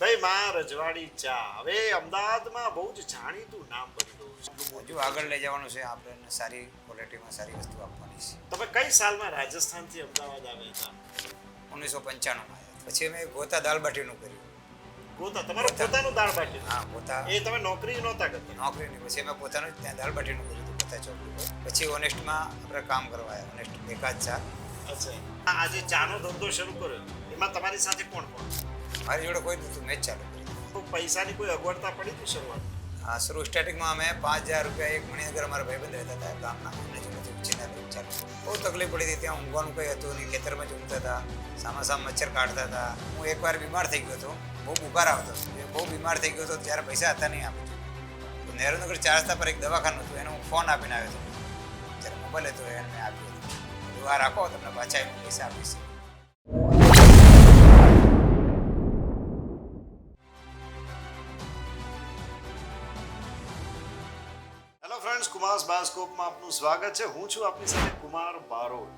ભાઈ માં રજવાડી ચા. હવે અમદાવાદમાં બહુ જ જાણીતું નામ બની ગયું છે. હજુ આગળ લઈ જવાનું છે આપણે સારી ક્વોલિટીમાં સારી વસ્તુ આપવાની છે. તમે કઈ સાલમાં રાજસ્થાનથી અમદાવાદ આવ્યા હતા? ઓગણીસો પંચાણુંમાં પછી અમે ગોતા દાલ બાટીનું કર્યું. ગોતા તમારું પોતાનું દાળ બાટી હા ગોતા. એ તમે નોકરી નહોતા કરતા? નોકરીની પછી અમે પોતાનું ત્યાં દાળ બાટીનું કર્યું હતું ગોતા ચોકડી પછી ઓનેસ્ટમાં આપણે કામ કરવા આવ્યા ઓનેસ્ટ એકાદ ચા. અચ્છા. આજે ચાનો ધંધો શરૂ કર્યો. એમાં તમારી સાથે કોણ કોણ? મારી જોડે કોઈ નહોતું મેં ચાલુ કર્યું. પૈસાની કોઈ અગવડતા પડી હતી શરૂઆત? હા શરૂ સ્ટાર્ટિંગમાં અમે પાંચ હજાર રૂપિયા એક મણિનગર અમારા ભાઈબંધ રહેતા હતા ગામના ઉછીના ચાલુ બહુ તકલીફ પડી હતી ત્યાં ઊંઘવાનું કંઈ હતું નહીં ખેતરમાં જ ઊંઘતા હતા સામા સામ મચ્છર કાઢતા હતા. હું એકવાર બીમાર થઈ ગયો હતો બહુ બુકાર આવતો બહુ બીમાર થઈ ગયો હતો ત્યારે પૈસા હતા નહીં આપી તો નહેરુનગર ચાર રસ્તા પર એક દવાખાનું હતું એને હું ફોન આપીને આવ્યો હતો. જ્યારે મોબાઈલ હતો એને મેં આપ્યો હતો. આ રાખો તમને પાછા પૈસા આપીશ. બાસ્કોપમાં આપનું સ્વાગત છે. હું છું આપની સાથે કુમાર બારોટ.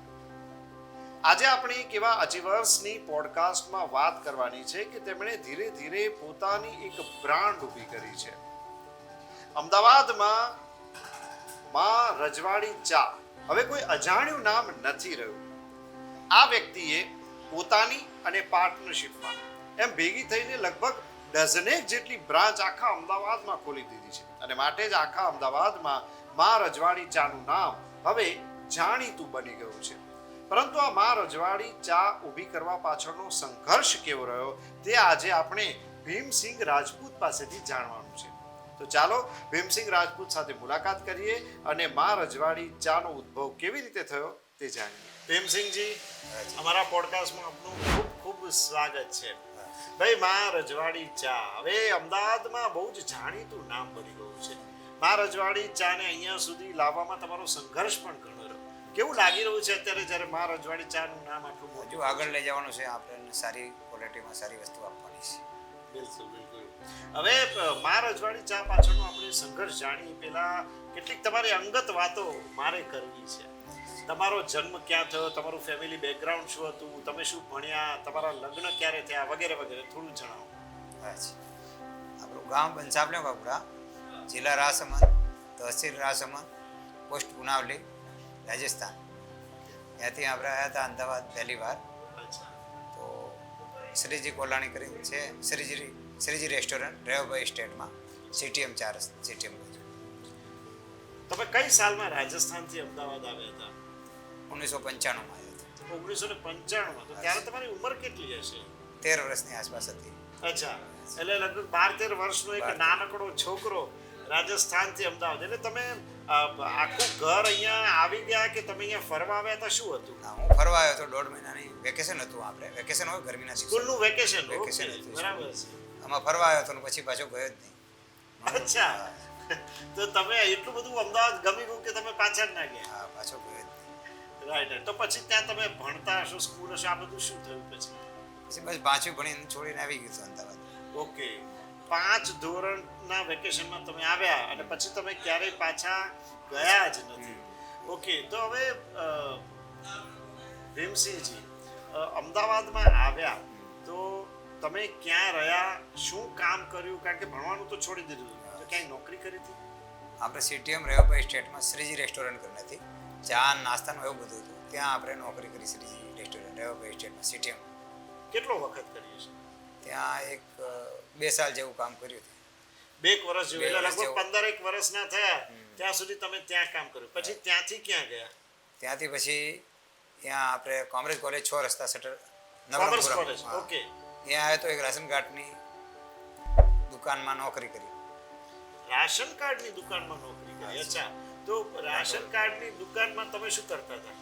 આજે આપણે એક એવા પોડકાસ્ટમાં વાત કરવાની છે કે તેમણે ધીરે ધીરે પોતાની એક બ્રાન્ડ ઊભી કરી છે. અમદાવાદમાં માં રજવાડી ચા. હવે કોઈ અજાણ્યું નામ નથી રહ્યું. આ વ્યક્તિએ પોતાની અને પાર્ટનરશિપમાં એમ ભેગી થઈને લગભગ ડઝનેક જેટલી બ્રાન્ચ આખા અમદાવાદમાં ખોલી દીધી છે. અને માટે જ આખા અમદાવાદમાં મા રજવાડી ચાનું નામ. હવે જાણીતું બની ગયું છે. પરંતુ આ મા રજવાડી ચા ઊભી કરવા પાછળનો સંઘર્ષ કેવો રહ્યો તે આજે આપણે ભીમસિંહ રાજપૂત પાસેથી જાણવાનું છે. તો ચાલો ભીમસિંહ રાજપૂત સાથે મુલાકાત કરીએ અને મા રજવાડી ચાનો ઉદ્ભવ કેવી રીતે થયો તે જાણીએ. ભીમસિંહજી, અમારા પોડકાસ્ટમાં આપનું ખૂબ ખૂબ સ્વાગત છે. ભાઈ, મા રજવાડી ચા. હવે અમદાવાદમાં બહુ જ જાણીતું નામ બની ગયું છે. મા રજવાડી ચાને અહીંયા સુધી લાવવામાં તમારો સંઘર્ષ પણ ઘણો રહ્યો. કેવું લાગી રહ્યું છે અત્યારે જ્યારે મા રજવાડી ચાનું નામ આટલું મોટું આગળ લઈ જવાનું છે આપણે સારી ક્વોલિટીમાં સારી વસ્તુ આપવાની છે. બિલકુલ બિલકુલ. હવે મા રજવાડી ચા પાછળનો આપણે સંઘર્ષ જાણીએ. પહેલા કેટલીક તમારી અંગત વાતો મારે કરવી છે. તમારો જન્મ ક્યાં થયો? તમારું ફેમિલી બેકગ્રાઉન્ડ શું હતું? તમે શું ભણ્યા? તમારા લગ્ન ક્યારે થયા? વગેરે વગેરે થોડું જણાવો. આપણું ગામ બંસાપલે બાપુરા જિલ્લા રાસમન તહસીલ રાસમન પોસ્ટ ઉનાવલી રાજસ્થાન. ત્યાંથી આપણે આવ્યા હતા અમદાવાદ પહેલી વાર. તો શ્રીજી કોલાણી કરીને છે શ્રીજી શ્રીજી રેસ્ટોરન્ટ રેવભાઈ સ્ટેટમાં સીટીએમ ચાર સીટીએમ તમે કઈ સાલમાં રાજસ્થાનથી અમદાવાદ આવ્યા હતા? ઓગણીસો પંચાણુંમાં આવ્યા હતા. ઓગણીસો ને પંચાણું તો ત્યારે તમારી ઉંમર કેટલી હશે? તેર વર્ષની આસપાસ હતી. અચ્છા. એટલે લગભગ બાર તેર વર્ષનો એક નાનકડો છોકરો રાજસ્થાનથી અમદાવાદ. એટલે તમે આખું ઘર અહીંયા આવી ગયા કે તમે અહીંયા ફરવા આવ્યા હતા? શું હતું? ના હું ફરવા આવ્યો હતો દોઢ મહિનાની વેકેશન હતું આપણે. વેકેશન હોય ગરમીના સ્કૂલનું વેકેશન વેકેશન હતું. બરાબર છે. આમાં ફરવા આવ્યો હતો પછી પાછો ગયો જ નહીં. અચ્છા. તો તમે એટલું બધું અમદાવાદ ગમી ગયું કે તમે પાછા જ ના ગયા? હા પાછો ગયો જ નહીં. રાઈટ તો પછી ત્યાં તમે ભણતા હશો સ્કૂલ હશો આ બધું શું થયું પછી? પછી બસ પાછું ભણીને છોડીને આવી ગયું હતો અમદાવાદ. ઓકે. પાંચ ધોરણના વેકેશનમાં તમે આવ્યા અને પછી તમે ક્યારેય પાછા ગયા જ નથી. ઓકે તો હવે ભીમસિંહજી અમદાવાદમાં આવ્યા તો તમે ક્યાં રહ્યા? શું કામ કર્યું? કારણ કે ભણવાનું તો છોડી દીધું. તો ક્યાંય નોકરી કરી હતી? આપણે સીટીએમ રેવાભાઈ સ્ટેટમાં શ્રીજી રેસ્ટોરન્ટ કરી હતી. ચા નાસ્તાનું એવું બધું હતું. ત્યાં આપણે નોકરી કરી શ્રીજી રેસ્ટોરન્ટ રેવાભાઈ સ્ટેટમાં સીટીએમ કેટલો વખત કરીએ છીએ? ત્યાં એક બે સાલ જેવું કામ કર્યું બે વર્ષ જેવું એટલે લગભગ પંદર એક વર્ષના થયા ત્યાં સુધી તમે ત્યાં કામ કર્યું. પછી ત્યાંથી ક્યાં ગયા? ત્યાંથી પછી ત્યાં આપણે કોમરેજ કોલેજ છ રસ્તા સટર નવરંગપુરમ. ઓકે. ત્યાં આવ્યો તો એક રાશન કાર્ડની દુકાનમાં નોકરી કરી. રાશન કાર્ડની દુકાનમાં નોકરી કરી અચ્છા. તો રાશન કાર્ડની દુકાનમાં તમે શું કરતા હતા?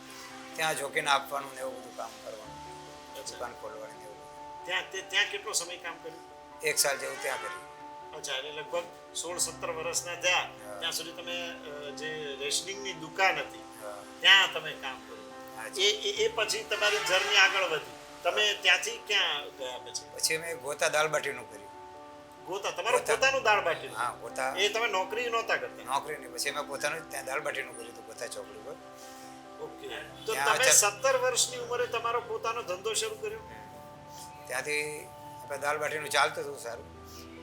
ત્યાં જોકીને આપવાનું ને એવું બધું કામ કરવાનું. દુકાન ખોલવાની એવું ત્યાં ત્યાં કેટલો સમય કામ કર્યું? એક સાલ જેવું ત્યાં કર્યું. અચ્છા એટલે લગભગ સોળ સત્તર વર્ષના થયા. ત્યાં સુધી તમે જે રેશનિંગની દુકાન હતી ત્યાં તમે કામ કર્યું. એ એ- પછી તમારી જર્ની આગળ વધી. તમે ત્યાંથી ક્યાં ગયા પછી? પછી અમે ગોતા દાલબાટીનું કર્યું. ગોતા તમારું. પોતાનું દાળ બાટી હા ગોતા. એ તમે નોકરી નહોતા કરતા? નોકરી નહીં પછી મેં પોતાનું ત્યાં દાલ બાટીનું કર્યું હતું ગોતા ચોકડી પર ઓકે. તો તમે સત્તર વર્ષની ઉંમરે તમારો પોતાનો ધંધો શરૂ કર્યો? ત્યાંથી આપણે દાલ બાટીનું ચાલતું હતું સારું.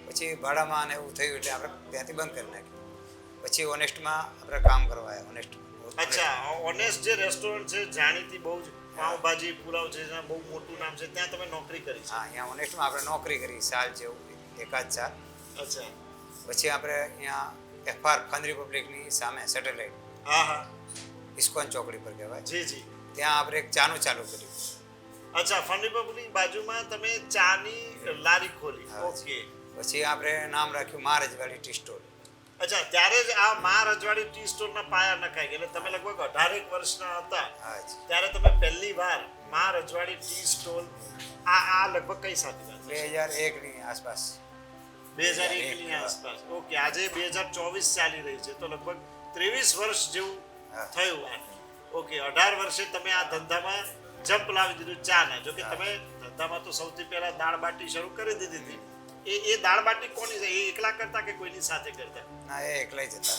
પછી ભાડામાં અને એવું થયું એટલે આપણે ત્યાંથી બંધ કરી નાખ્યું. પછી ઓનેસ્ટમાં આપણે કામ કરવા આવ્યા ઓનેસ્ટ. અચ્છા ઓનેસ્ટ જે રેસ્ટોરન્ટ છે જાણીતી બહુ જ પાઉંભાજી પુલાવ છે બહુ મોટું નામ છે ત્યાં તમે નોકરી કરી હા અહીંયા ઓનેસ્ટમાં આપણે નોકરી કરી સાલ જેવું એકાદ સાલ. અચ્છા. પછી આપણે અહીંયા એફઆર ફન રિપબ્લિકની સામે સેટેલાઇટ. હા હા. ઇસ્કોન ચોકડી પર કહેવાય. જી જી. ત્યાં આપણે એક ચાનું ચાલુ કર્યું. અચ્છા ફન રિપબ્લિક બાજુમાં તમે ચાની લારી ખોલી. ઓકે. પછી આપણે નામ રાખ્યું મહારાજવાડી ટી સ્ટોર અચ્છા ત્યારે જ આ મા રજવાડી ટી સ્ટોરના પાયા નખાઈ ગયા. એટલે તમે લગભગ અઢારેક વર્ષના હતા. ત્યારે તમે પહેલી વાર મા રજવાડી ટી સ્ટોલ આ આ લગભગ કઈ સાથે વાત બે હજાર એકની આસપાસ. બે હજાર એકની આસપાસ. ઓકે આજે બે હજાર ચોવીસ ચાલી રહી છે. તો લગભગ ત્રેવીસ વર્ષ જેવું થયું આ. ઓકે અઢાર વર્ષે તમે આ ધંધામાં જમ્પ લાવી દીધું ચા ના. જોકે તમે ધંધામાં તો સૌથી પહેલા દાળ બાટી શરૂ કરી દીધી હતી. એ એ દાળ બાટી કોની છે? એ એકલા કરતા કે કોઈની સાથે કરતા? ના એ એકલાય જતા.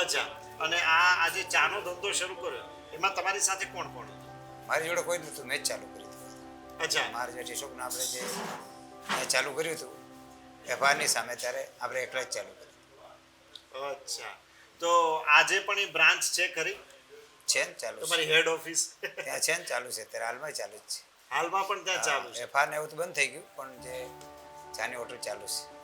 અચ્છા. અને આ આજે ચાનો ધંધો શરૂ કર્યો એમાં તમારી સાથે કોણ કોણ હતું? મારી જોડે કોઈ નહોતું મેં ચાલુ કર્યું હતું અચ્છા. મારે જે ટીશોપને આપણે જે મેં ચાલુ કર્યું હતું વેપારની સામે ત્યારે આપણે એકલા જ ચાલુ કર્યું. અચ્છા. તો આજે પણ એ બ્રાન્ચ છે ખરી? છે ને ચાલુ છે. તમારી હેડ ઓફિસ? ત્યાં છે ને ચાલુ છે અત્યારે હાલમાં ચાલુ જ હાલમાં પણ ત્યાં ચાલુ છે. એફઆર ને એવું તો બંધ થઈ ગયું પણ જે ચાની હોટલ ચાલુ છે.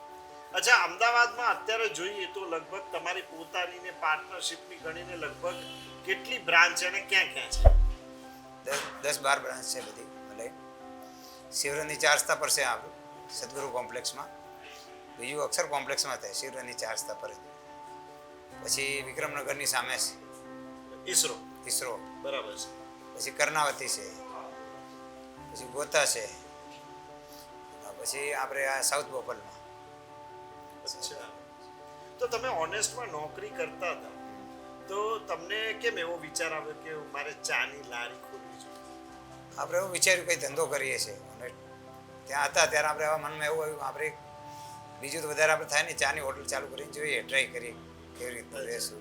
અચ્છા અમદાવાદમાં અત્યારે જોઈએ તો લગભગ તમારી પોતાની ને પાર્ટનરશિપની ગણીને લગભગ કેટલી બ્રાન્ચ છે અને ક્યાં ક્યાં છે? દસ દસ બાર બ્રાન્ચ છે બધી મતલબ શિવરની ચાર રસ્તા પર છે આપણું સદગુરુ કોમ્પ્લેક્સમાં. બીજું અક્ષર કોમ્પ્લેક્સમાં થાય શિવરની ચાર રસ્તા પર પછી વિક્રમનગરની સામે છે. ઈસરો. ઈસરો. બરાબર છે. પછી કર્ણાવતી છે. પછી ગોતા છે. પછી આપણે આ સાઉથ બોપલમાં તો તમે ઓનેસ્ટમાં નોકરી કરતા હતા. તો તમને કેમ એવો વિચાર આવ્યો કે મારે ચાની લારી ખોલવી જોઈએ? આપણે એવું વિચાર્યું કંઈ ધંધો કરીએ છીએ. અને ત્યાં હતા ત્યારે આપણે આવા મનમાં એવું આવ્યું આપણે બીજું તો વધારે આપણે થાય ને ચાની હોટલ ચાલુ કરીને જોઈએ ટ્રાય કરીએ કેવી રીતના રહેશું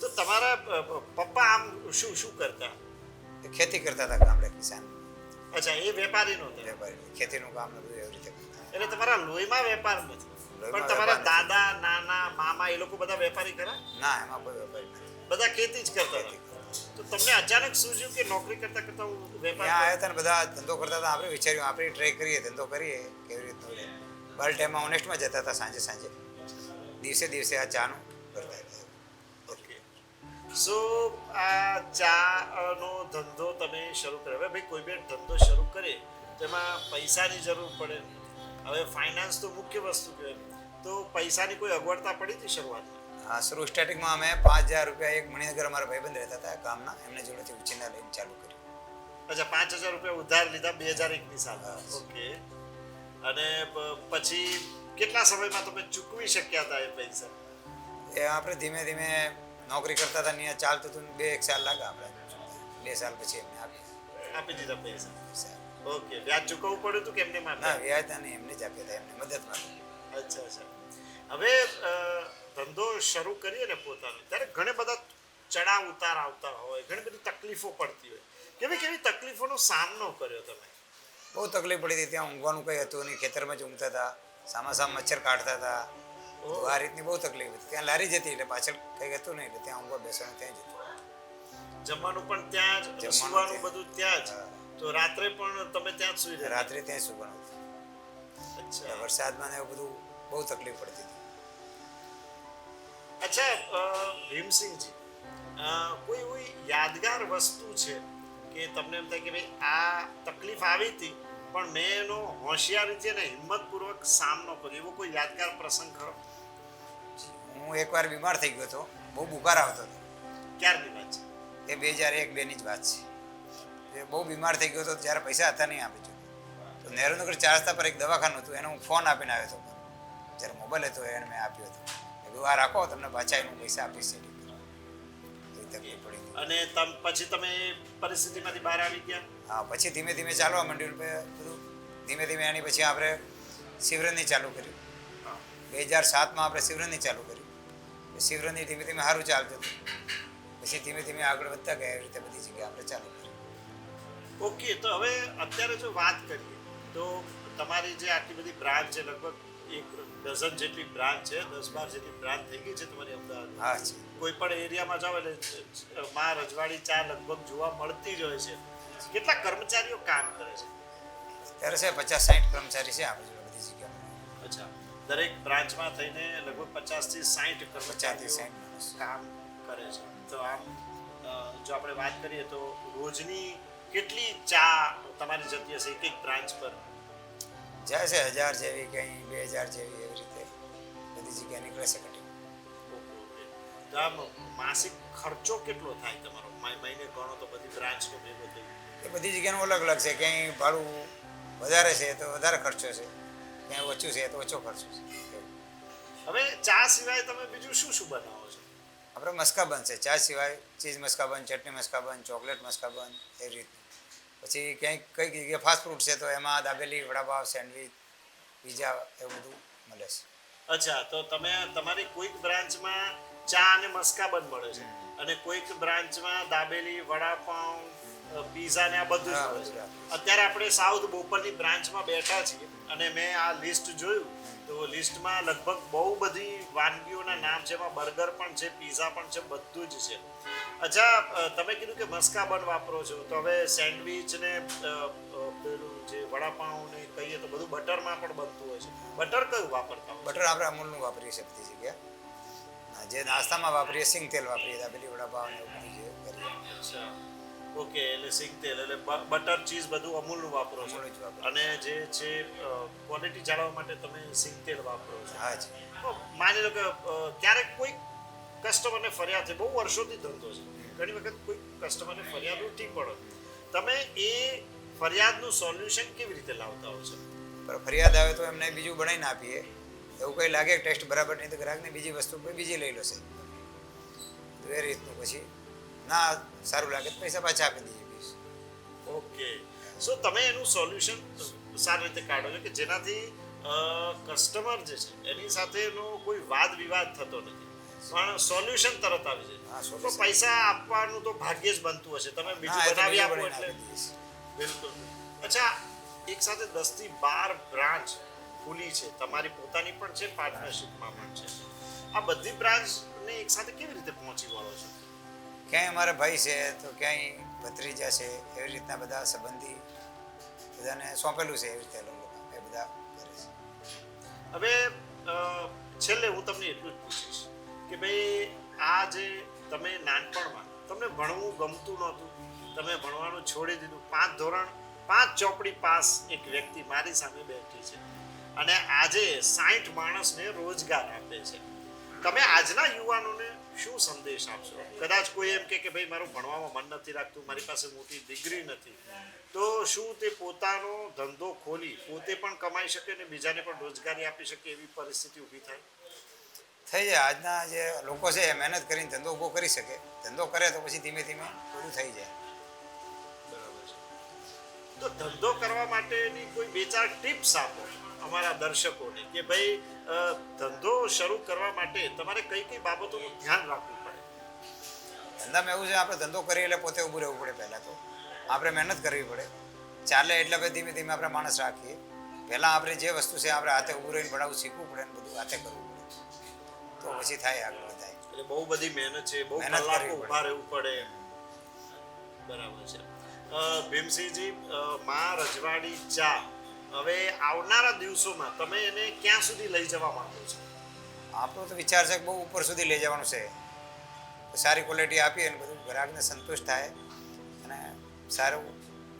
તો તમારા પપ્પા આમ શું શું કરતા? ખેતી કરતા હતા ગામડે કિસાન. અચ્છા એ વેપારી નહોતા વેપારી ખેતીનું કામ ને બધું એવી રીતે. એટલે તમારા લોહીમાં વેપાર નથી પણ તમારા દાદા નાના મામા એ લોકો બધા વેપારી કરે ના એમાં કોઈ વેપારી નથી બધા ખેતી જ કરતા તો તમને અચાનક સૂઝ્યું કે નોકરી કરતા કરતા હું વેપાર ત્યાં આવ્યા હતા ને બધા ધંધો કરતા હતા. આપણે વિચાર્યું આપણે ટ્રાય કરીએ ધંધો કરીએ કેવી રીતનું બાર ટાઈમમાં ઓનેસ્ટમાં જતા હતા સાંજે સાંજે. દિવસે દિવસે આ ચાનું કરતા હતા. સો આ ચાનો ધંધો તમે શરૂ કર્યો. હવે ભાઈ કોઈ બી ધંધો શરૂ કરે તેમાં પૈસાની જરૂર પડે. હવે ફાઇનાન્સ તો મુખ્ય વસ્તુ કહેવાય. તો પૈસાની કોઈ અગવડતા પડી હતી શરૂઆતમાં? હા શરૂ સ્ટાર્ટિંગમાં અમે પાંચ હજાર રૂપિયા એક મણિનગર અમારા ભાઈબંધ રહેતા હતા ગામના. એમને જોડેથી ઉછીના લઈને ચાલુ કર્યું. અચ્છા પાંચ હજાર રૂપિયા ઉધાર લીધા બે હજાર એકની સાથે ઓકે. અને પછી કેટલા સમયમાં તમે ચૂકવી શક્યા હતા એ પૈસા? એ આપણે ધીમે ધીમે નોકરી કરતા હતા ત્યાં ચાલતું હતું બે એક સાલ લાગે આપણે. બે સાલ પછી એમને આપી. આપી દીધા પૈસા. ઓકે વ્યાજ ચૂકવવું પડ્યું હતું કે એમને ના વ્યાજ નહીં એમને જ આપ્યા હતા એમને મદદ માટે અચ્છા અચ્છા. હવે ધંધો શરૂ કરીએ ને પોતાનો ત્યારે ઘણા બધા ચડાવ ઉતાર આવતા હોય ઘણી બધી તકલીફો પડતી હોય. કેવી કેવી તકલીફોનો સામનો કર્યો તમે? બહુ તકલીફ પડી હતી ત્યાં ઊંઘવાનું કંઈ હતું નહીં ખેતરમાં જ ઊંઘતા હતા સામા સામ મચ્છર કાઢતા હતા તો આ રીતની બહુ તકલીફ હતી. ત્યાં લારી જતી એટલે પાછળ કંઈ હતું નહીં એટલે ત્યાં ઊંઘવા બેસવાનું ત્યાં જ જમવાનું પણ ત્યાં જ સુવાનું બધું ત્યાં જ. તો રાત્રે પણ તમે ત્યાં જ સુઈ રાત્રે ત્યાં સુવાનું અચ્છા. વરસાદમાં ને એવું બધું બહુ તકલીફ પડતી હતી. અચ્છા ભીમસિંહજી કોઈ એવી યાદગાર વસ્તુ છે કે તમને એમ થાય કે ભાઈ આ તકલીફ આવી હતી પણ મેં એનો હોશિયારીથી અને હિંમતપૂર્વક સામનો કર્યો? એવો કોઈ યાદગાર પ્રસંગ ખરો? હું એકવાર બીમાર થઈ ગયો હતો બહુ બુખાર આવતો હતો. ક્યારની વાત છે? એ બે હજાર એક બેની જ વાત છે. એ બહુ બીમાર થઈ ગયો હતો જ્યારે પૈસા હતા નહીં આપી તો. નહેરુનગર ચાર રસ્તા પર એક દવાખાનું હતું એને હું ફોન આપીને આવ્યો હતો. જ્યારે મોબાઈલ હતો એને મેં આપ્યો હતો. કીધું આ રાખો તમને પાછા એનું પૈસા આપીશ તકલીફ પડી અને તમ પછી તમે પરિસ્થિતિમાંથી બહાર આવી ગયા? હા પછી ધીમે ધીમે ચાલવા માંડ્યું. બધું ધીમે ધીમે એની પછી આપણે શિવરણની ચાલુ કર્યું બે હજાર સાતમાં આપણે શિવરણની ચાલુ કર્યું એ શિવરણની ધીમે ધીમે સારું ચાલતું હતું. પછી ધીમે ધીમે આગળ વધતા ગયા એવી રીતે બધી જગ્યાએ આપણે ચાલુ કરી ઓકે તો હવે અત્યારે જો વાત કરીએ તો તમારી જે આટલી બધી બ્રાન્ચ છે લગભગ એક ડઝન જેટલી બ્રાન્ચ છે દસ બાર જેટલી બ્રાન્ચ થઈ ગઈ છે તમારી અમદાવાદ હા છે. કોઈ પણ એરિયામાં જાઓ એટલે માં રજવાડી ચા લગભગ જોવા મળતી જ હોય છે. કેટલા કર્મચારીઓ કામ કરે છે? ત્યારે છે પચાસ સાઠ કર્મચારી છે આ બધી જગ્યાએ. અચ્છા. દરેક બ્રાન્ચમાં થઈને લગભગ પચાસથી સાઠ પચાસથી કર્મચારીઓ કામ કરે છે. તો આમ જો આપણે વાત કરીએ તો રોજની કેટલી ચા તમારી જતી હશે એક એક બ્રાન્ચ પર? જાય છે હજાર જેવી કંઈ બે હજાર જેવી એવી રીતે બધી જગ્યાએ નીકળે છે કટિંગ. તો આમ માસિક ખર્ચો કેટલો થાય તમારો? મહિ- મહિને ગણો તો બધી બ્રાન્ચનો ભેગો થઈ એ બધી જગ્યાનું અલગ અલગ છે. ક્યાંય ભાડું વધારે છે તો વધારે ખર્ચો છે. ક્યાંય ઓછું છે તો ઓછો ખર્ચો છે. હવે ચા સિવાય તમે બીજું શું શું બનાવો છો? આપણે મસ્કાબન છે. ચા સિવાય ચીઝ મસ્કાબન ચટણી મસ્કાબન ચોકલેટ મસ્કાબન એ રીતે. પછી ક્યાંય કઈ જગ્યાએ ફાસ્ટ ફૂડ છે તો એમાં દાબેલી વડાપાવ સેન્ડવિચ પીઝા એવું બધું મળે છે. અચ્છા તો તમે તમારી કોઈક બ્રાન્ચમાં ચા અને મસ્કાબન મળે છે અને કોઈક બ્રાન્ચમાં દાબેલી વડાપાઉં પીઝા ને આ બધું જ મળે છે. અત્યારે આપણે સાઉથ બોપલની બ્રાન્ચમાં બેઠા છીએ અને મેં આ લિસ્ટ જોયું. તો લિસ્ટમાં લગભગ બહુ બધી વાનગીઓના નામ છે એમાં બર્ગર પણ છે પીઝા પણ છે બધું જ છે. અચ્છા તમે કીધું કે મસ્કા બન વાપરો છો તો હવે સેન્ડવિચ ને પેલું જે વડાપાઉં ને કહીએ તો બધું બટરમાં પણ બનતું હોય છે. બટર કયું વાપરતા હોય બટર આપણે અમૂલનું વાપરીએ છીએ બધી જગ્યાએ. જે નાસ્તામાં વાપરીએ સિંગ તેલ વાપરીએ દાબેલી વડાપાઉં ને એવું કરીએ. ઓકે એટલે સિંગ તેલ એટલે બટર ચીઝ બધું અમૂલનું વાપરો છો. અને જે છે ક્વોલિટી જાળવવા માટે તમે સિંગ તેલ વાપરો છો. હા જી. માની લો કે ક્યારેક કોઈ કસ્ટમરને ફરિયાદ છે બહુ વર્ષોથી ધંધો છે. ઘણી વખત કોઈ કસ્ટમરને ફરિયાદ ઉઠી પડે. તમે એ ફરિયાદનું સોલ્યુશન કેવી રીતે લાવતા હો છો? પણ ફરિયાદ આવે તો એમને બીજું બનાવીને આપીએ. એવું કંઈ લાગે ટેસ્ટ બરાબર નહીં તો ગ્રાહકને બીજી વસ્તુ કોઈ બીજી લઈ લો તો એ રીતનું પછી. ના સારું લાગે પૈસા પાછા આપી દઈએ ઓકે. સો તમે એનું સોલ્યુશન સારી રીતે કાઢો છો કે જેનાથી કસ્ટમર જે છે એની સાથેનો કોઈ વાદ વિવાદ થતો નથી. પણ સોલ્યુશન તરત આવી જાય. તો પૈસા આપવાનું તો ભાગ્યે જ બનતું હશે. તમે બીજું બનાવી આપો એટલે. બિલકુલ. અચ્છા એક સાથે દસથી બાર બ્રાન્ચ ખુલી છે. તમારી પોતાની પણ છે પાર્ટનરશિપમાં પણ છે. આ બધી બ્રાન્ચને એક સાથે કેવી રીતે પહોંચી વળો છો? ક્યાંય અમારા ભાઈ છે તો ક્યાંય ભત્રીજા છે, એવી રીતના બધા સંબંધી બધાને સોંપેલું છે એવી રીતે લોકો એ બધા કરે છે. હવે છેલ્લે હું તમને એટલું જ પૂછીશ કે ભાઈ, આ જે તમે નાનપણમાં તમને ભણવું ગમતું નહોતું, તમે ભણવાનું છોડી દીધું, પાંચ ધોરણ, પાંચ ચોપડી પાસ એક વ્યક્તિ મારી સામે બેઠી છે અને આજે સાઠ માણસને રોજગાર આપે છે. તમે આજના યુવાનોને શું સંદેશ આપશો? કદાચ કોઈ એમ કે કે ભાઈ, મારું ભણવામાં મન નથી રાખતું, મારી પાસે મોટી ડિગ્રી નથી. તો શું તે પોતાનો ધંધો ખોલી પોતે પણ કમાઈ શકે અને બીજાને પણ રોજગારી આપી શકે એવી પરિસ્થિતિ ઊભી થાય? થઈ જાય. આજના જે લોકો છે, એ મહેનત કરીને ધંધો ઊભો કરી શકે. ધંધો કરે તો પછી ધીમે ધીમે પૂરું થઈ જાય. તો ધંધો કરવા માટેની કોઈ બે ચાર ટિપ્સ આપો અમારા દર્શકોને કે ભાઈ ધંધો શરૂ કરવા માટે તમારે કઈ કઈ બાબતોનું ધ્યાન રાખવું પડે? ધંધામાં એવું છે આપણે ધંધો કરીએ એટલે પોતે ઊભું રહેવું પડે પહેલાં તો. આપણે મહેનત કરવી પડે. ચાલે એટલે પછી ધીમે ધીમે આપણે માણસ રાખીએ. પહેલાં આપણે જે વસ્તુ છે આપણે હાથે ઊભું રહીને બનાવવું શીખવું પડે ને બધું હાથે કરવું પડે. તો પછી થાય આગળ વધાય એટલે બહુ બધી મહેનત છે બહુ કલાકો ઊભા રહેવું પડે. બરાબર છે. ભીમસિંહજી મા રજવાડી ચા. હવે આવનારા દિવસોમાં તમે એને ક્યાં સુધી લઈ જવા માંગો છો? આપણો તો વિચાર છે કે બહુ ઉપર સુધી લઈ જવાનું છે. સારી ક્વોલિટી આપીએ અને બધું ગ્રાહકને સંતુષ્ટ થાય અને સારું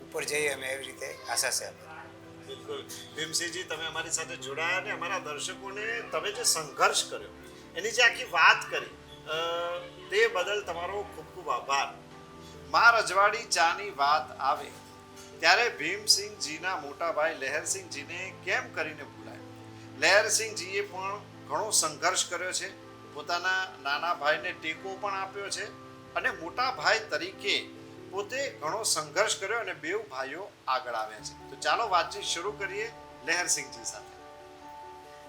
ઉપર જઈએ અમે એવી રીતે આશા છે બિલકુલ. ભીમસિંહજી તમે અમારી સાથે જોડાયા અને અમારા દર્શકોને તમે જે સંઘર્ષ કર્યો એની જે આખી વાત કરી તે બદલ તમારો ખૂબ ખૂબ આભાર. માં રજવાડી ચાની વાત આવે, ત્યારે ભીમસિંહજીના મોટા ભાઈ લહેરસિંહજીને કેમ કરીને ભૂલાય? લહેરસિંહજીએ પણ ઘણો સંઘર્ષ કર્યો છે, પોતાના નાના ભાઈને ટેકો પણ આપ્યો છે, અને મોટા ભાઈ તરીકે પોતે ઘણો સંઘર્ષ કર્યો અને બેવ ભાઈઓ આગળ આવ્યા છે. તો ચાલો વાતચીત શરૂ કરીએ લહેરસિંહજી સાથે.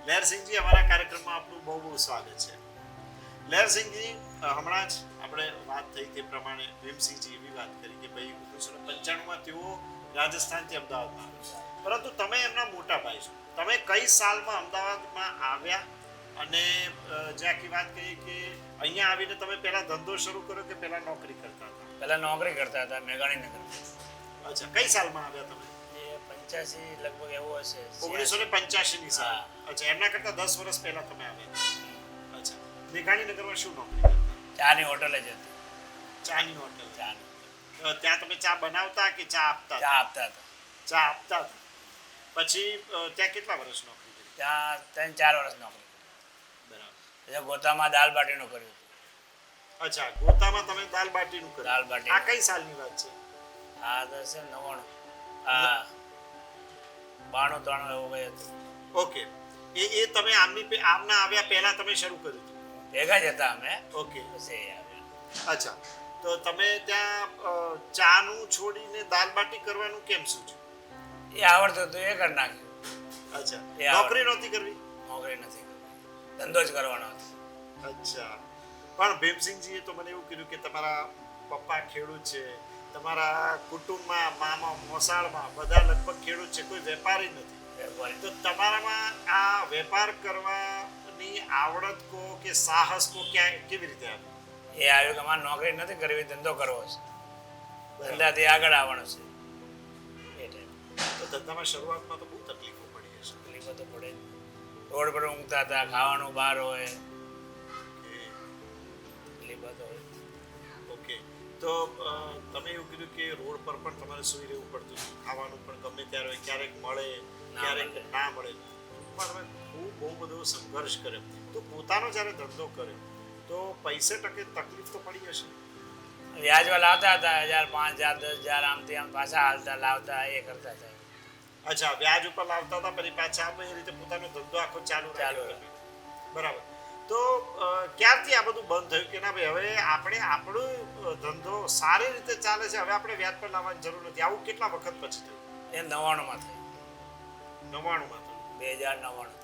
લહેરસિંહજી, અમારા કાર્યક્રમમાં આપનું બહુ બહુ સ્વાગત છે. લહેરસિંહજી હમણાં જ આપણે વાત થઈ તે પ્રમાણે ભીમસિંહજી એવી વાત કરી કે ભાઈ ઓગણીસો પંચાણુંમાં તેઓ રાજસ્થાનથી અમદાવાદમાં આવ્યા પરંતુ તમે એમના મોટા ભાઈ છો. તમે કઈ સાલમાં અમદાવાદમાં આવ્યા? અને જે આખી વાત કહી કે અહીંયા આવીને તમે પહેલા ધંધો શરૂ કર્યો કે પહેલા નોકરી કરતા હતા? પહેલાં નોકરી કરતા હતા મેઘાણીનગર. અચ્છા કઈ સાલમાં આવ્યા તમે? પંચ્યાસી લગભગ એવું હશે. ઓગણીસો ને પંચ્યાસી ની સાલ અચ્છા એમના કરતા દસ વર્ષ પહેલા તમે આવ્યા. અચ્છા મેઘાણીનગરમાં શું નોકરી ચાની હોટલે જ હતી. ચાની હોટલ. ચાની. ત્યાં તમે ચા બનાવતા કે ચા આપતા ચા આપતા હતા. ચા આપતા હતા. પછી ત્યાં કેટલા વર્ષ નોકરી કરી? ત્યાં ત્રણ ચાર વર્ષ નોકરી કરી. બરાબર. ગોતામાં દાલ બાટીનું કર્યું અચ્છા ગોતામાં તમે દાલ બાટીનું કર્યું. દાલ બાટી. આ કઈ સાલની વાત છે? આ તો છે નવ્વાણું હા બાણું ત્રાણું એવું કંઈ હતું. ઓકે. એ એ તમે આમની આમના આવ્યા પહેલા તમે શરૂ કર્યું ભેગા જ હતા અમે. ઓકે. પછી એ આવ્યા. અચ્છા. તો તમે ત્યાં ચાનું છોડીને દાલ બાટી કરવાનું કેમ શું છે એ આવડતું હતું એ કરી નાખ્યું. અચ્છા. નોકરી નહોતી કરવી? નોકરી નથી કરવી. ધંધો જ કરવાનો હતો. અચ્છા. પણ ભીમસિંહજીએ તો મને એવું કીધું કે તમારા પપ્પા ખેડૂત છે. તમારા કુટુંબમાં મામા મોસાળમાં બધા લગભગ ખેડૂત છે કોઈ વેપારી નથી. તો તમારામાં આ વેપાર કરવાની આવડત કો કે સાહસ કો ક્યાં કેવી રીતે આવ્યું એ આવ્યું કે મારે નોકરી નથી કરવી ધંધો કરવો છે. ધંધાથી આગળ આવવાનો છે. એટલે તો ધંધામાં શરૂઆતમાં તો બહુ તકલીફો પડી હશે. તકલીફો તો પડે રોડ પર ઊંઘતા હતા ખાવાનું બહાર હોય. તકલીફો તો હોય. ઓકે. તો તમે એવું કીધું કે રોડ પર પણ તમારે સુઈ રહેવું પડતું ખાવાનું પણ ગમે ત્યારે હોય, ક્યારેક મળે ક્યારેક ના મળે. પણ તમે બહુ બધો સંઘર્ષ કર્યો તો પોતાનો જ્યારે ધંધો કર્યો તો પૈસે ટકે તકલીફ તો પડી જશે. વ્યાજમાં લાવતા હતા હજાર પાંચ હજાર દસ હજાર આમથી આમ પાછા હાલતા લાવતા એ કરતા હતા. અચ્છા વ્યાજ ઉપર લાવતા હતા પછી પાછા આમ એ રીતે પોતાનો ધંધો આખો ચાલુ ચાલુ બરાબર. તો ક્યારથી આ બધું બંધ થયું કે ના ભાઈ હવે આપણે આપણો ધંધો સારી રીતે ચાલે છે હવે આપણે વ્યાજ પર લાવવાની જરૂર નથી. આવું કેટલા વખત પછી થયું? એ નવ્વાણુંમાં થયું. નવ્વાણુંમાં થયું. બે હજાર નવ્વાણું.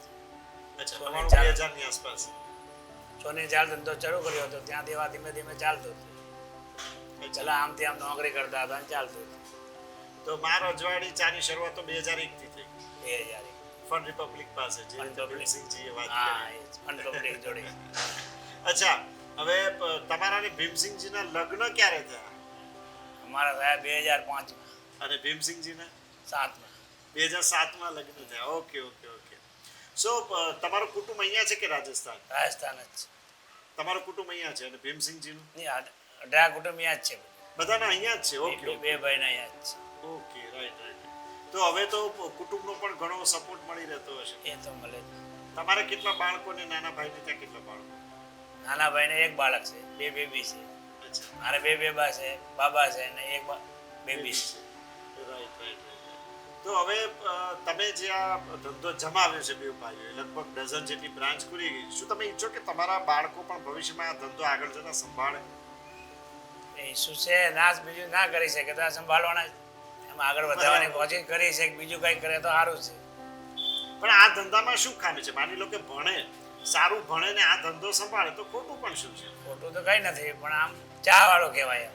બે ચાલ. આસપાસ. સોની ચાલ ધંધો શરૂ કર્યો હતો. ત્યાં દેવા ધીમે ધીમે ચાલતો હતો. અચ્છા. આમ આમ નોકરી કરતા હતા અને ચાલતું હતું. તો માર અજવાળી ચાની શરૂઆત તો બે હજાર એક થી થઈ બે હજાર એક. ફન રિપબ્લિક પાસે જે રવિન્દ્ર. ભીમસિંહજીએ વાત કરી. ફન રિપબ્લિક જોડે. અચ્છા હવે તમારા અને ભીમસિંહજીના લગ્ન ક્યારે થયા? અમારા થયા બે હજાર પાંચમાં. અને ભીમસિંહજીના? સાતમાં. બે હજાર સાતમાં લગ્ન થયા. Okay okay okay. સો તમારું કુટુંબ અહીંયા છે કે રાજસ્થાન? રાજસ્થાન જ છે. તમારું કુટુંબ અહીંયા છે અને ભીમસિંહજીનું? નહીં, અઢ- અઢાર કુટુંબ અહીંયા જ છે બધાના અહીંયા જ છે? ઓકે બે- ભાઈના અહીંયા જ છે. ઓકે રાઈટ રાઈટ તો હવે તો કુટુંબનો પણ ઘણો સપોર્ટ મળી રહેતો હશે. એ તો મળે. તમારે કેટલા બાળકો ને નાના ભાઈને ત્યાં કેટલા બાળકો? નાના ભાઈને એક બાળક છે બે બેબી છે. મારે બે બેબા છે બાબા છે અને એક બેબી છે. રાઈટ રાઈટ તો હવે તમે જે આ ધંધો જમાવ્યો છે બે ભાઈઓએ લગભગ ડઝન જેટલી બ્રાન્ચ ખુલી ગઈ. શું તમે ઈચ્છો કે તમારા બાળકો પણ ભવિષ્યમાં આ ધંધો આગળ જતા સંભાળે? એ શું છે? નાશ બીજું ના કરી શકે. તો આ સંભાળવાના. એમાં આગળ વધારવાની કોશિશ કરી છે. બીજું કંઈ કરે તો સારું છે. પણ આ ધંધામાં શું ખામી છે? માની લો કે ભણે સારું ભણે ને આ ધંધો સંભાળે તો ખોટું પણ શું છે? ખોટું તો કંઈ નથી પણ આમ ચા વાળો કહેવાય.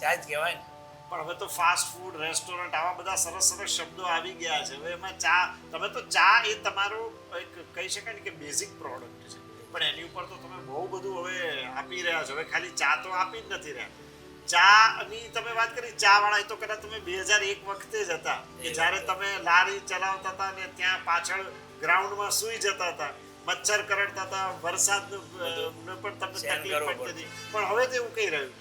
ચા જ કહેવાય ને. પણ હવે તો ફાસ્ટ ફૂડ રેસ્ટોરન્ટ આવા બધા સરસ સરસ શબ્દો આવી ગયા છે. હવે એમાં ચા તમે તો ચા એ તમારો એક કહી શકાય ને કે બેઝિક પ્રોડક્ટ છે. પણ એની ઉપર તો તમે બહુ બધું હવે આપી રહ્યા છો. હવે ખાલી ચા તો આપી જ નથી રહ્યા. ચા ની તમે વાત કરી ચા વાળા એ તો કદાચ તમે બે હજાર એક વખતે જ હતા. કે જ્યારે તમે લારી ચલાવતા હતા ને ત્યાં પાછળ ગ્રાઉન્ડમાં સૂઈ જતા હતા. મચ્છર કરડતા હતા વરસાદ પણ તમને તકલીફ પડતી હતી. પણ હવે તો એવું કહી રહ્યું.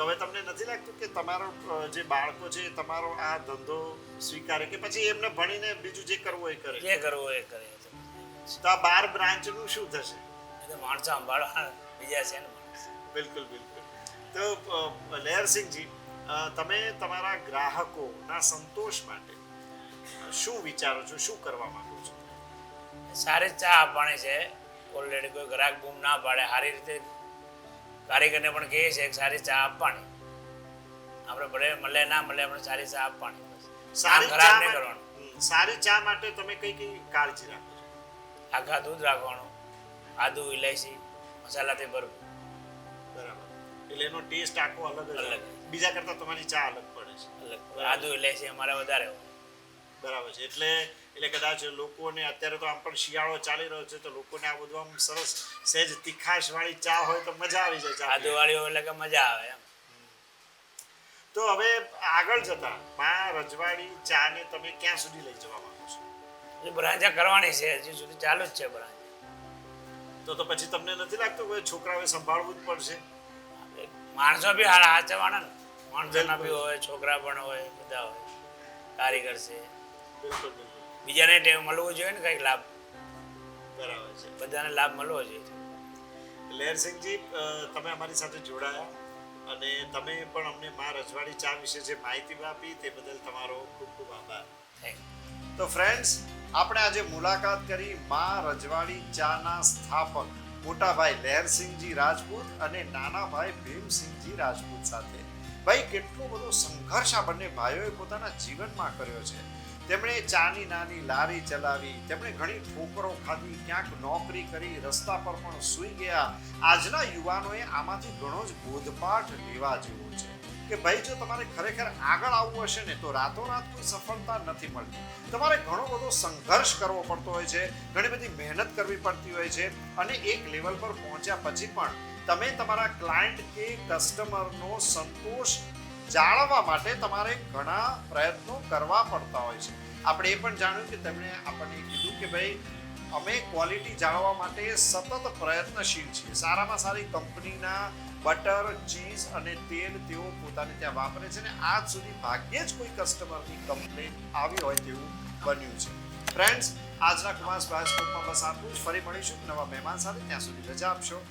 તો હવે તમને નથી લાગતું કે તમારો જે બાળકો છે તમારો આ ધંધો સ્વીકારે કે પછી એમને ભણીને બીજું જે કરવું એ કરે? જે કરવું એ કરે. તો. આ બાર બ્રાન્ચનું શું થશે? એટલે માણસો સંભાળવા બીજા છે ને બિલકુલ બિલકુલ. તો લહેરસિંહજી તમે તમારા ગ્રાહકોના સંતોષ માટે શું વિચારો છો? શું કરવા માંગો છો? સારી ચા આપવાની છે. ઓલરેડી કોઈ ગ્રાહક બૂમ ના પાડે. સારી રીતે કારીગરને પણ કહીએ છીએ સારી ચા આપવાની. આપણે ભલે મળે ના મળે પણ સારી ચા આપવાની. સારી ખરાબ નહીં કરવાનું. સારી ચા માટે તમે કઈ કઈ કાળજી રાખો છો? આખા દૂધ રાખવાનું આદુ ઇલાયચી મસાલાથી ભરવું બરાબર. એટલે એનો ટેસ્ટ આખો અલગ અલગ. બીજા કરતા તમારી ચા અલગ પડે છે. અલગ. આદુ ઇલાયચી અમારે વધારે હોય. બરાબર છે. એટલે એટલે કદાચ લોકોને અત્યારે તો આમ પણ શિયાળો ચાલી રહ્યો છે તો લોકોને આ બધું આમ સરસ સહેજ તીખાશ વાળી ચા હોય તો મજા આવી જાય ચા દિવાળી હોય એટલે કે મજા આવે એમ. તો હવે આગળ જતા માં રજવાડી ચા ને તમે ક્યાં સુધી લઈ જવા માંગો છો? એ બ્રાંચા કરવાની છે હજી સુધી ચાલુ જ છે બ્રાંચ. તો તો પછી તમને નથી લાગતું કે છોકરાઓએ સંભાળવું જ પડશે? માણસો બી હારા હાચવાના ને. માણસોના બી હોય છોકરા પણ હોય બધા હોય. કારીગર છે. બિલકુલ બિલકુલ. બીજાને ટેવ મળવો જોઈએ ને કંઈક લાભ? બરાબર છે. બધાને લાભ મળવો જોઈએ. લહેરસિંહજી તમે અમારી સાથે જોડાયા અને તમે પણ અમને મા રજવાડી ચા વિશે જે માહિતી આપી તે બદલ તમારો ખૂબ ખૂબ આભાર. થેન્ક તો ફ્રેન્ડ્સ આપણે આજે મુલાકાત કરી માં રજવાડી ચાના સ્થાપક મોટાભાઈ લહેરસિંહજી રાજપૂત અને નાના ભાઈ ભીમસિંહજી રાજપૂત સાથે. ભાઈ કેટલો બધો સંઘર્ષ આ બંને ભાઈઓએ પોતાના જીવનમાં કર્યો છે. તેમણે ચાની નાની લારી ચલાવી, તેમણે ઘણી ઠોકરો ખાધી, ક્યાંક નોકરી કરી, રસ્તા પર પણ સૂઈ ગયા. આજના યુવાનોએ આમાંથી ઘણો જ બોધપાઠ લેવા જેવો છે કે ભાઈ, જો તમારે ખરેખર આગળ આવવું હશે ને, તો રાતોરાત કોઈ સફળતા નથી મળતી. તમારે ઘણો બધો સંઘર્ષ કરવો પડતો હોય છે, ઘણી બધી મહેનત કરવી પડતી હોય છે અને એક લેવલ પર પહોંચ્યા પછી પણ તમે તમારા ક્લાયન્ટ કે કસ્ટમરનો સંતોષ જાળવવા માટે તમારે ઘણા પ્રયત્નો કરવા પડતા હોય છે. આપણે એ પણ જાણ્યું કે તેમણે આપણને કીધું કે ભાઈ, અમે ક્વોલિટી જાળવવા માટે સતત પ્રયત્નશીલ છીએ. સારામાં સારી કંપનીના બટર, ચીઝ અને તેલ તેઓ પોતાને ત્યાં વાપરે છે ને આજ સુધી ભાગ્યે જ કોઈ કસ્ટમરની કમ્પ્લેન આવી હોય તેવું બન્યું છે. ફ્રેન્ડ્સ, આજના કુમાર બાયોસ્કોપમાં બસ આટલું જ. ફરી મળીશું નવા મહેમાન સાથે. ત્યાં સુધી રજા આપશો.